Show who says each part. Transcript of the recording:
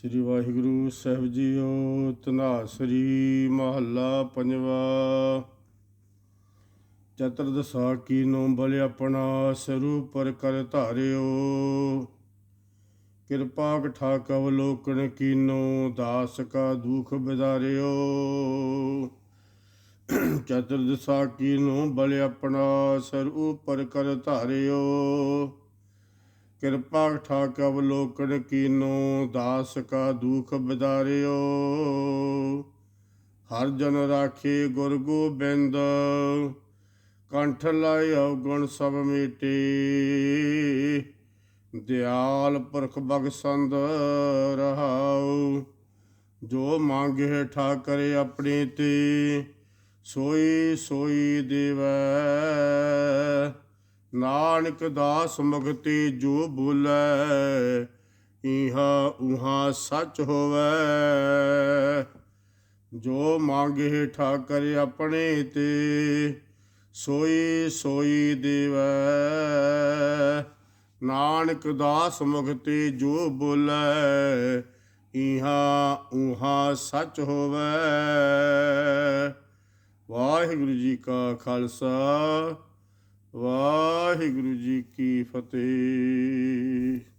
Speaker 1: ਸ੍ਰੀ ਵਾਹਿਗੁਰੂ ਸਾਹਿਬ JIO ਤਨਾਸਰੀ ਮਹੱਲਾ ਪੰਜਵਾ। ਚਤੁਰਦਸ਼ਾ ਕੀਨੋ ਬਲ ਆਪਣਾ ਸਰੂਪ ਪਰ ਕਰ ਧਾਰਿਓ। ਕਿਰਪਾ ਕਠਾ ਕਵਲੋਕਨ ਕੀਨੋ, ਦਾਸ ਕਾ ਦੁਖ ਬਿਦਾਰਿਓ। ਚਤੁਰਦਸ਼ਾ ਕੀਨੋ ਬਲ ਆਪਣਾ ਸਰੂਪ ਪਰ ਕਰ ਧਾਰਿਓ। ਕਿਰਪਾ ਠਾਕ ਅਵਲੋਕਨ ਕੀਨੋ, ਦਾਸ ਕਾ ਦੁਖ ਬਿਦਾਰਿਓ। ਹਰ ਜਨ ਰਾਖੇ ਗੁਰ ਗੋਬਿੰਦ, ਕੰਠ ਲਾਇ ਅਵਗੁਣ ਸਭ ਮੀਟੇ। ਦਿਆਲ ਪੁਰਖ ਬਖਸ਼ੰਦ ਰਹਾਉ, ਜੋ ਮੰਗੇ ਠਾਕਰੇ ਆਪਣੇ ਤੇ, ਸੋਈ ਸੋਈ ਦੇਵੈ। ਨਾਨਕ ਦਾਸ ਮੁਗਤੀ ਜੋ ਬੋਲੇ ਇਹਾ ਉਹਾ ਸੱਚ ਹੋਵੇ। ਜੋ ਮੰਗੇ ਠਾਕਰ ਆਪਣੇ ਤੇ, ਸੋਈ ਸੋਈ ਦੇਵੈ। ਨਾਨਕ ਦਾਸ ਮੁਗਤੀ ਜੋ ਬੋਲੇ ਇਹਾ ਉਹਾ ਸੱਚ ਹੋਵੇ। ਵਾਹਿਗੁਰੂ ਜੀ ਕਾ ਖਾਲਸਾ। ਵਾਹਿਗੁਰੂ ਜੀ ਕੀ ਫਤਿਹ।